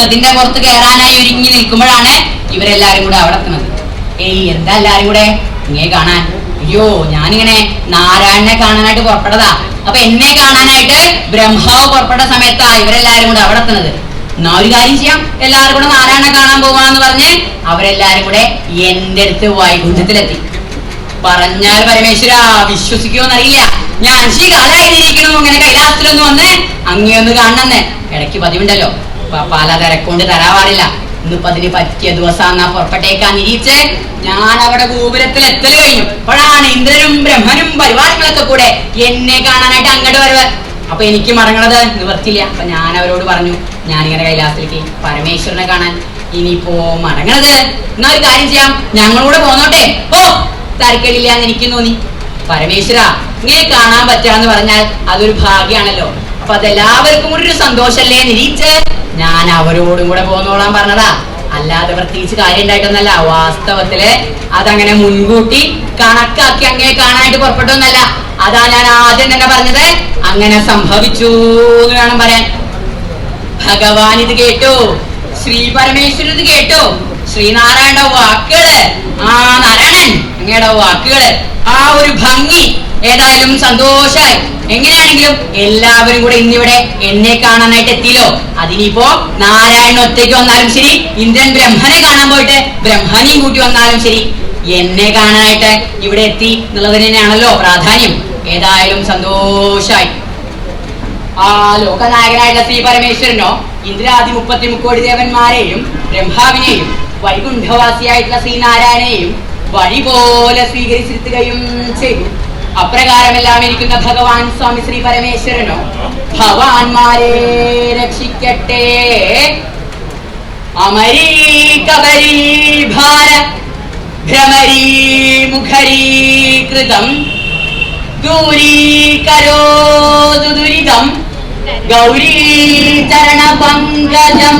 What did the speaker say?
വൃത്തത്തിന്റെ പുറത്ത് കയറാനായി ഒരുങ്ങി നിൽക്കുമ്പോഴാണ് ഇവരെല്ലാരും കൂടെ അവിടെ എത്തുന്നത്. ഏയ് എന്താ എല്ലാരും കൂടെ? ഇങ്ങനെ കാണാൻ. അയ്യോ ഞാനിങ്ങനെ നാരായണനെ കാണാനായിട്ട് പുറപ്പെട്ടതാ. അപ്പൊ എന്നെ കാണാനായിട്ട് ബ്രഹ്മാവ് പുറപ്പെട്ട സമയത്താ ഇവരെല്ലാരും കൂടെ അവിടെ എത്തുന്നത്. എന്നാ ഒരു കാര്യം ചെയ്യാം. എല്ലാവരും കൂടെ നാരായണനെ കാണാൻ പോവാന്ന് പറഞ്ഞ് അവരെല്ലാരും കൂടെ എന്റെ അടുത്ത് വൈകുണ്ഠത്തിലെത്തി. പറഞ്ഞാൽ പരമേശ്വര വിശ്വസിക്കുമെന്നറിയില്ല ഞാൻ ശ്രീ കാലായിരിക്കണു അങ്ങനെ കൈലാസത്തിലൊന്ന് വന്ന് അങ്ങയൊന്ന് കാണണമെന്ന്. ഇടയ്ക്ക് പതിവുണ്ടല്ലോ. പല തിരക്കൊണ്ട് തരാൻ പാടില്ല ഇന്നിപ്പോ അതിന് പറ്റിയ ദിവസം പുറപ്പെട്ടേക്കാൻ നിരീച്ച് ഞാൻ അവിടെ ഗോപുരത്തിൽ എത്തൽ കഴിഞ്ഞു. അപ്പോഴാണ് ഇന്ദ്രനും ബ്രഹ്മനും പരിവാരങ്ങളൊക്കെ കൂടെ എന്നെ കാണാനായിട്ട് അങ്ങോട്ട് വരവ്. അപ്പൊ എനിക്ക് മടങ്ങണത് നിവർത്തില്ല അപ്പൊ ഞാൻ അവരോട് പറഞ്ഞു ഞാനിങ്ങനെ കൈലാസത്തിലേക്ക് പരമേശ്വരനെ കാണാൻ ഇനിയിപ്പോ മടങ്ങണത്. എന്നാ ഒരു കാര്യം ചെയ്യാം. ഞങ്ങളൂടെ പോന്നോട്ടെ. ഓ തരക്കേടില്ല എന്ന് എനിക്ക് തോന്നി. പരമേശ്വര ഇങ്ങനെ കാണാൻ പറ്റാന്ന് പറഞ്ഞാൽ അതൊരു ഭാഗ്യാണല്ലോ. അപ്പൊ അതെല്ലാവർക്കും ഒരു സന്തോഷല്ലേ നിരീച്ച് ഞാൻ അവരോടും കൂടെ പോന്നോളാൻ പറഞ്ഞതാ. അല്ലാതെ പ്രത്യേകിച്ച് കാര്യം ഉണ്ടായിട്ടൊന്നല്ല വാസ്തവത്തിൽ അതങ്ങനെ മുൻകൂട്ടി കണക്കാക്കി അങ്ങനെ കാണാനായിട്ട് പുറപ്പെട്ടൊന്നല്ല. അതാ ഞാൻ ആദ്യം തന്നെ പറഞ്ഞത് അങ്ങനെ സംഭവിച്ചു എന്ന് വേണം പറയാൻ. ഭഗവാൻ ഇത് കേട്ടു ശ്രീ പരമേശ്വരൻ ഇത് കേട്ടു. ശ്രീനാരായണ വാക്കുകൾ ആ നാരായണൻ അങ്ങയുടെ വാക്കുകൾ ആ ഒരു ഭംഗി ഏതായാലും സന്തോഷായി. എങ്ങനെയാണെങ്കിലും എല്ലാവരും കൂടെ ഇന്നിവിടെ എന്നെ കാണാനായിട്ട് എത്തിയല്ലോ. അതിനിപ്പോ നാരായണൻ ഒറ്റയ്ക്ക് വന്നാലും ശരി ഇന്ദ്രൻ ബ്രഹ്മനെ കാണാൻ പോയിട്ട് ബ്രഹ്മനെയും കൂട്ടി വന്നാലും ശരി എന്നെ കാണാനായിട്ട് ഇവിടെ എത്തി എന്നുള്ളത് തന്നെയാണല്ലോ പ്രാധാന്യം. ഏതായാലും സന്തോഷായി. ആ ലോകനായകനായിട്ടുള്ള ശ്രീ പരമേശ്വരനോ ഇന്ദ്രാദി മുപ്പത്തി മുക്കോടി ദേവന്മാരെയും ബ്രഹ്മാവിനെയും വൈകുണ്ഠവാസിയായിട്ടുള്ള ശ്രീനാരായണനെയും വഴി പോലെ സ്വീകരിച്ചിരുത്തുകയും ചെയ്തു. അപ്രകാരമെല്ലാം ഇരിക്കുന്ന ഭഗവാൻ സ്വാമി ശ്രീ പരമേശ്വരനോ ഭവാന്മാരെ രക്ഷിക്കട്ടെ. അമരീ കബരീ ഭാര ഭ്രമരീ മുഖരീ കൃതം. ദൂരീകരോതു ദുരിതം. ഗൗരീ ചരണ പങ്കജം